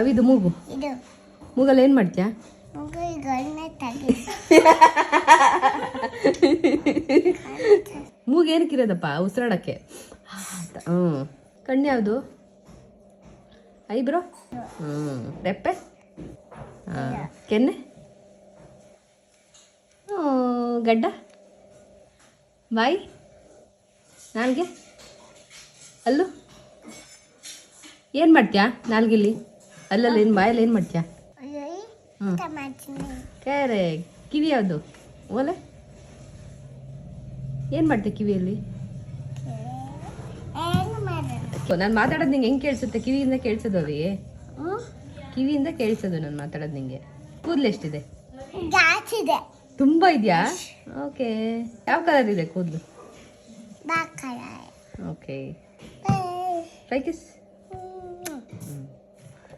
ಅವಿದು ಮೂಗು. ಇದು. ಮೂಗಲ್ಲಿ ಏನು ಮಾಡ್ತೀಯಾ? ಮಗು ಗಣ್ಣ ತೆಗಿ. ಮೂಗು ಏನಕ್ಕೆ ಇರೋದಪ್ಪ ಉಸಿರಾಡಕ್ಕೆ ಹ್ಞೂ ಕಣ್ಣು ಯಾವುದು? ಐಬ್ರೋ? ಹ್ಞೂ ರೆಪ್ಪೆ? ಹಾಂ. ಕೆನ್ನೆ? ಹ್ಞೂ ಗಡ್ಡ? ಬಾಯಿ? ನಾಲ್ಗೆ? ಅಲ್ಲು? ಏನು ಮಾಡ್ತೀಯಾ ನಾಲ್ಗಿಲ್ಲಿ? ಅಲ್ಲಲ್ಲಿ ಏನು ಬಾಯಲ್ಲಿ ಏನು ಮಾಡ್ತೀಯಾ? ಹ್ಞೂ ಕ್ಯಾರೆ ಕಿವಿ ಯಾವುದು? ಓಲೆ ಏನು ಮಾಡ್ತೀಯ ಕಿವಿಯಲ್ಲಿ? ನಾನು ಮಾತಾಡೋದು ನಿಂಗೆ ಹೆಂಗೆ ಕೇಳಿಸುತ್ತೆ? ಕಿವಿಯಿಂದ ಕೇಳಿಸೋದು ಅವಿ? ಹ್ಞೂ ಕಿವಿಯಿಂದ ಕೇಳಿಸೋದು ನಾನು ಮಾತಾಡೋದು ನಿಂಗೆ. ಕೂದಲು ಎಷ್ಟಿದೆ? ತುಂಬ ಇದೆಯಾ? ಓಕೆ. ಯಾವ ಕಲರ್ ಇದೆ ಕೂದಲು? ಓಕೆ. Fry kiss